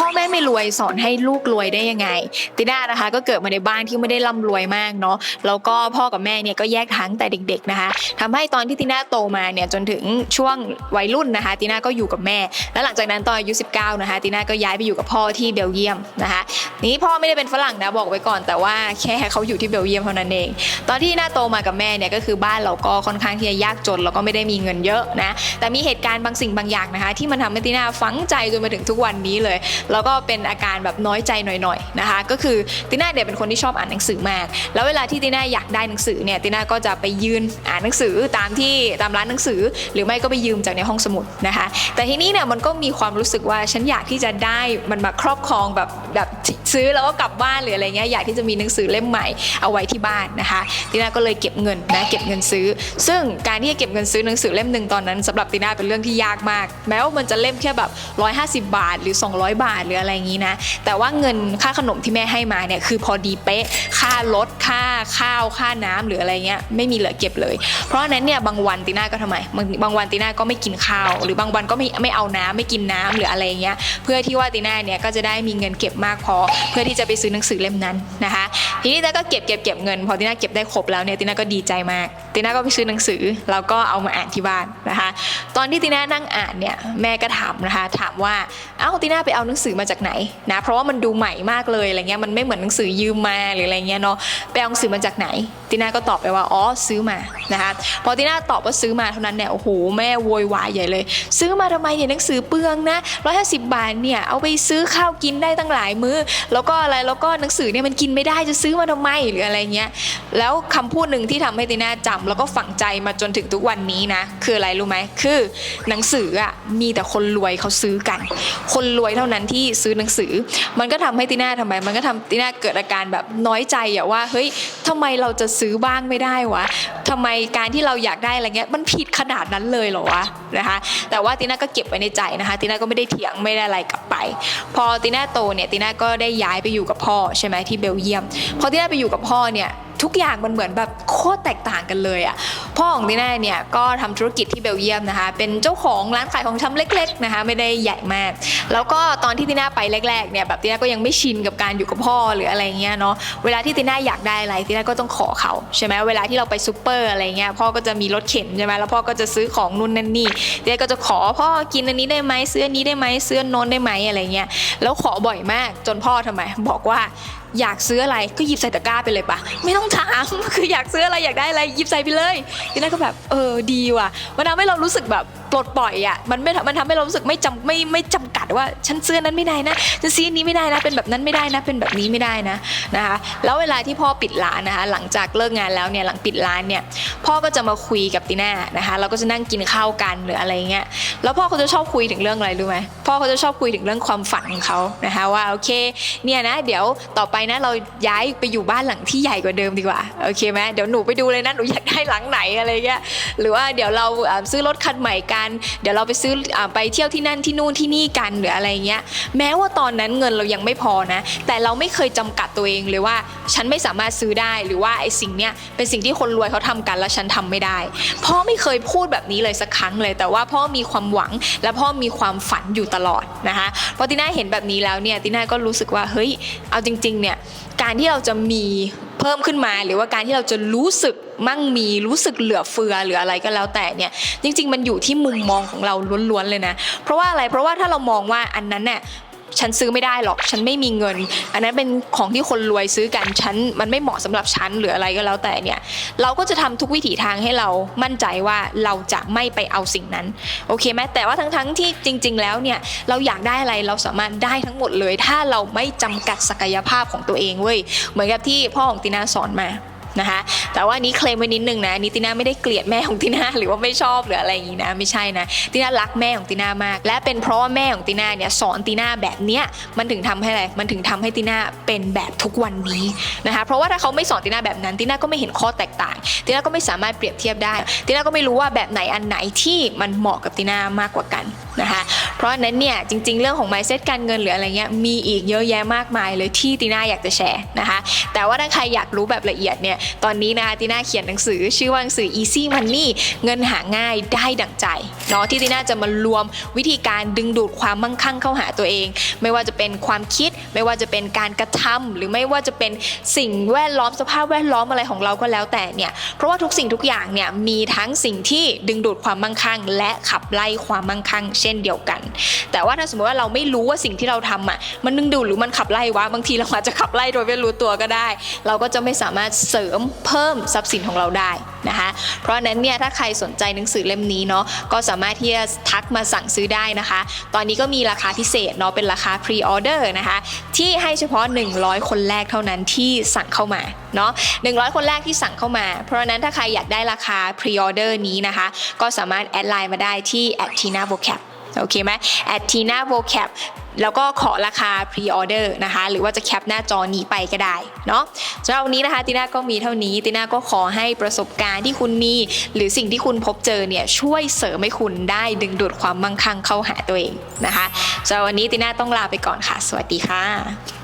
พ่อแม่ไม่รวยสอนให้ลูกรวยได้ยังไง ติน่านะคะก็เกิดมาในบ้านที่ไม่ได้ร่ำรวยมากเนาะแล้วก็พ่อกับแม่เนี่ยก็แยกทางแต่เด็ก ๆนะคะทำให้ตอนที่ติน่าโตมาเนี่ยจนถึงช่วงวัยรุ่นนะคะติน่าก็อยู่กับแม่ แล้วหลังจากนั้นตอนอายุ 19 นะคะติน่าก็ย้ายไปอยู่กับพ่อที่เบลเยียมนะคะนี่พ่อไม่ได้เป็นฝรั่งนะบอกไว้ก่อนแต่ว่าแค่เขาอยู่ที่เบลเยียมเท่านั้นเอง ตอนที่น่าโตมากับแม่เนี่ยก็คือบ้านเราก็ค่อนข้างที่จะยากจนแล้วก็ไม่ได้มีเงินเยอะนะแต่มีเหตุการณ์บางสิ่งบางอย่างนะคะ ที่มันทำให้ติน่าฝังใจจนมาถึงทุกวันนี้เลยแล้วก็เป็นอาการแบบน้อยใจหน่อยๆนะคะ ก็คือติน่าเนี่ยเป็นคนที่ชอบอ่านหนังสือมาก แล้วเวลาที่ติน่าอยากได้หนังสือเนี่ยติน่าก็จะไปยืนอ่านหนังสือตามที่ตามร้านหนังสือ หรือไม่ก็ไปยืมจากในห้องสมุดนะคะ แต่ทีนี้เนี่ยมันก็มีความรู้สึกว่าฉันอยากที่จะได้มันมาครอบครองแบบแบบ ซื้อแล้วก็กลับบ้านหรืออะไรเงี้ยอยากที่จะมีหนังสือเล่มใหม่เอาไว้ที่บ้านนะคะติน่าก็เลยเก็บเงินนะเก็บเงินซื้อ ซึ่งการที่จะเก็บเงินซื้อหนังสือเล่มหนึ่งตอนนั้นสำหรับติน่าเป็นเรื่องที่ยากมาก แม้ว่ามันจะเล่มแค่แบบ 150 บาทหรือ 200 บาทหรืออะไรอย่างนี้นะแต่ว่าเงินค่าขนมที่แม่ให้มาเนี่ยคือพอดีเป๊ะค่ารถค่าข้าวค่าน้ำหรืออะไรเงี้ยไม่มีเหลือเก็บเลย เพราะนั้นเนี่ยบางวันติน่าก็ทำไมบางวันติน่าก็ไม่กินข้าว หรือบางวันก็ไม่ไม่เอาน้ำไม่กินน้ำหรืออะไรเงี้ยเพื่อที่ว่าติน่าเนี่ยก็จะได้มีเงินเก็บมากพอเพื่อที่จะไปซื้อหนังสือเล่มนั้นนะคะ ทีนี้ติน่าก็เก็บเก็บเก็บเงิน พอติน่าเก็บได้ครบแล้วเนี่ยติน่าก็ดีใจมากติน่าก็ไปซื้อหนังสือแล้วก็เอามาอ่านที่บ้านนะคะ ตอนที่ติน่านั่งอ่านเนี่ยแม่ก็ถามนะคะ ถามว่าเอ้าติน่าไปเอาหนังสือมาจากไหนนะเพราะว่ามันดูใหม่มากเลยอะไรเงี้ยมันไม่เหมือนหนังสือยืมมาหรืออะไรเงี้ยเนาะไปเอาหนังสือมาจากไหนติน่าก็ตอบไปว่าอ๋อซื้อมานะคะพอติน่าตอบว่าซื้อมาเท่านั้นเนี่ยโอ้โหแม่โวยวายใหญ่เลย ซื้อมาทำไมเนี่ยหนังสือเปลืองนะร้อยห้าสิบบาทเนี่ยเอาไปซื้อข้าวกินได้ตั้งหลายมื้อแล้วก็อะไรแล้วก็หนังสือเนี่ยมันกินไม่ได้จะซื้อมาทำไมหรืออะไรเงี้ยแล้วคำพูดหนึ่งที่ทำให้ติน่าจำแล้วก็ฝังใจมาจนถึงทุกวันนี้นะคืออะไรรู้ไหมคือหนังสืออะมีแต่คนรวยเขาซื้อกัน คนรวยเท่านั้นที่ซื้อหนังสือ มันก็ทำให้ติน่าทำไม มันก็ทำติน่าเกิดอาการแบบน้อยใจอะว่าเฮ้ยทำไมเราจะซื้อบ้างไม่ได้วะทำไมการที่เราอยากได้อะไรเงี้ยมันผิดขนาดนั้นเลยเหรอวะนะคะแต่ว่าติน่าก็เก็บไว้ในใจนะคะติน่าก็ไม่ได้เถียงไม่ได้อะไรกลับไป พอติน่าโตเนี่ยติน่าก็ได้ย้ายไปอยู่กับพ่อใช่ไหมที่เบลเยียมพอที่ได้ไปอยู่กับพ่อเนี่ย ทุกอย่างมันเหมือนแบบโคตรแตกต่างกันเลยอะพ่อของติน่าเนี่ยก็ทำธุรกิจที่เบลเยียมนะคะ เป็นเจ้าของร้านขายของชำเล็ก ๆนะคะ ไม่ได้ใหญ่มาก แล้วก็ตอนที่ติน่าไปแรกๆเนี่ยแบบติน่าก็ยังไม่ชินกับการอยู่กับพ่อหรืออะไรเงี้ยเนาะเวลาที่ติน่าอยากได้อะไรติน่าก็ต้องขอเขาใช่ไหมเวลาที่เราไปซูเปอร์อะไรเงี้ยพ่อก็จะมีรถเข็นใช่ไหมแล้วพ่อก็จะซื้อของนู่นนั่นนี่ติน่าก็จะขอพ่อกินอันนี้ได้ไหมซื้ออันนี้ได้ไหมซื้อนโน้นได้ไหมอะไรเงี้ยแล้วขอบ่อยมากจนพ่อทำไมบอกว่า อยากซื้ออะไรก็หยิบใส่ตะกร้าไปเลยปะไม่ต้องถามคืออยากซื้ออะไรอยากได้อะไรหยิบใส่ไปเลยทีนั้นก็แบบเออดีว่ะมันทำให้เรารู้สึกแบบ ปลดปล่อยอะมันไม่มันทำให้เรารู้สึกไม่จำไม่ไม่จำกัดว่าฉันซื้อนั้นไม่ได้นะฉันซื้อนี้ไม่ได้นะ เป็นแบบนั้นไม่ได้นะ เป็นแบบนี้ไม่ได้นะนะคะแล้วเวลาที่พ่อปิดร้านนะคะหลังจากเลิกงานแล้วเนี่ยหลังปิดร้านเนี่ยพ่อก็จะมาคุยกับติน่านะคะเราก็จะนั่งกินข้าวกันหรืออะไรเงี้ยแล้วพ่อเขาจะชอบคุยถึงเรื่องอะไรรู้ไหมพ่อเขาจะชอบคุยถึงเรื่องความฝันของเขานะคะว่าโอเคเนี่ยนะเดี๋ยวต่อไปนะเราย้ายไปอยู่บ้านหลังที่ใหญ่กว่าเดิมดีกว่าโอเคไหมเดี๋ยวหนูไปดูเลยนะหนูอยากได้หลังไหนอะไรเงี้ยหรือว่าเดี๋ยวเราซื้อรถคันใหม่กันเดี๋ยวเราไปซื้ออไปเที่ยวที่นั่นที่นู่นที่นี่กันหรืออะไรเงี้ยแม้ว่าตอนนั้นเงินเรายังไม่พอนะ แต่เราไม่เคยจำกัดตัวเองเลยว่า ฉันไม่สามารถซื้อได้หรือว่าไอ้สิ่งเนี้ยเป็นสิ่งที่คนรวยเขาทำกันแล้วฉันทำไม่ได้พ่อไม่เคยพูดแบบนี้เลยสักครั้งเลย แต่ว่าพ่อมีความหวังและพ่อมีความฝันอยู่ตลอดนะคะพอติน่าเห็นแบบนี้แล้วเนี่ยติน่าก็รู้สึกว่าเฮ้ยเอาจริงๆเนี่ยการที่เราจะมี เพิ่มขึ้นมาหรือว่าการที่เราจะรู้สึกมั่งมีรู้สึกเหลือเฟือหรืออะไรก็แล้วแต่เนี่ยจริง ๆ มันอยู่ที่มุมมองของเราล้วนๆเลยนะ เพราะว่าอะไรเพราะว่าถ้าเรามองว่าอันนั้นเนี่ย ฉันซื้อไม่ได้หรอกฉันไม่มีเงิน อันนั้นเป็นของที่คนรวยซื้อกันฉันมันไม่เหมาะสำหรับฉันหรืออะไรก็แล้วแต่เนี่ยเราก็จะทำทุกวิถีทางให้เรามั่นใจว่าเราจะไม่ไปเอาสิ่งนั้นโอเคไหมแต่ว่าทั้งๆที่จริง ๆ แล้วเนี่ยเราอยากได้อะไรเราสามารถได้ทั้งหมดเลย ถ้าเราไม่จำกัดศักยภาพของตัวเองเว้ยเหมือนกับที่พ่อของตินาสอนมา นะคะ แต่ว่านี้เคลมไว้นิดนึงนะนี่ติน่าไม่ได้เกลียดแม่ของติน่าหรือว่าไม่ชอบหรืออะไรอย่างนี้นะไม่ใช่นะติน่ารักแม่ของติน่ามาก และเป็นเพราะว่าแม่ของติน่าเนี่ยสอนติน่าแบบเนี้ยมันถึงทำให้อะไรมันถึงทำให้ติน่าเป็นแบบทุกวันนี้นะคะเพราะว่าถ้าเขาไม่สอนติน่าแบบนั้นติน่าก็ไม่เห็นข้อแตกต่างติน่าก็ไม่สามารถเปรียบเทียบได้ติน่าก็ไม่รู้ว่าแบบไหนอันไหนที่มันเหมาะกับติน่ามากกว่ากัน นะคะเพราะนั้นเนี่ยจริง ๆ เรื่องของ mindset การเงินหรืออะไรเงี้ยมีอีกเยอะแยะมากมายเลยที่ตีน่าอยากจะแชร์นะคะ แต่ว่าถ้าใครอยากรู้แบบละเอียดเนี่ยตอนนี้นะคะตีน่าเขียนหนังสือ ชื่อว่าหนังสือ easy money เงินหาง่ายได้ดั่งใจเนาะที่ตีน่าจะมารวมวิธีการดึงดูดความมั่งคั่งเข้าหาตัวเอง ไม่ว่าจะเป็นความคิด ไม่ว่าจะเป็นการกระทำหรือไม่ว่าจะเป็นสิ่งแวดล้อมสภาพแวดล้อมอะไรของเราก็แล้วแต่เนี่ยเพราะว่าทุกสิ่งทุกอย่างเนี่ยมีทั้งสิ่งที่ดึงดูดความมั่งคั่ง และขับไล่ความมั่งคั่งเช่นเดียวกัน แต่ว่าถ้าสมมติว่าเราไม่รู้ว่าสิ่งที่เราทำอะมันดึงดูดหรือมันขับไล่วะบางทีเราอาจจะขับไล่โดยไม่รู้ตัวก็ได้ เราก็จะไม่สามารถเสริมเพิ่มทรัพย์สินของเราได้นะคะ เพราะนั้นเนี่ยถ้าใครสนใจหนังสือเล่มนี้เนาะก็สามารถที่จะทักมาสั่งซื้อได้นะคะ ตอนนี้ก็มีราคาพิเศษเนาะเป็นราคาพรีออเดอร์นะคะ ที่ให้เฉพาะ 100 คนแรกเท่านั้นที่สั่งเข้ามาเนาะ100 คนแรกที่สั่งเข้ามา เพราะนั้นถ้าใครอยากได้ราคาพรีออเดอร์นี้นะคะ ก็สามารถแอดไลน์มาได้ที่ @tina vocab โอเคไหม @tina vocab แล้วก็ขอราคาพรีออเดอร์นะคะ หรือว่าจะแคปหน้าจอนี้ไปก็ได้เนาะสำหรับวันนี้นะคะติน่าก็มีเท่านี้ติน่าก็ขอให้ประสบการณ์ที่คุณมี หรือสิ่งที่คุณพบเจอเนี่ยช่วยเสริมให้คุณได้ดึงดูดความมั่งคั่งเข้าหาตัวเองนะคะสำหรับวันนี้ติน่าต้องลาไปก่อนค่ะ สวัสดีค่ะ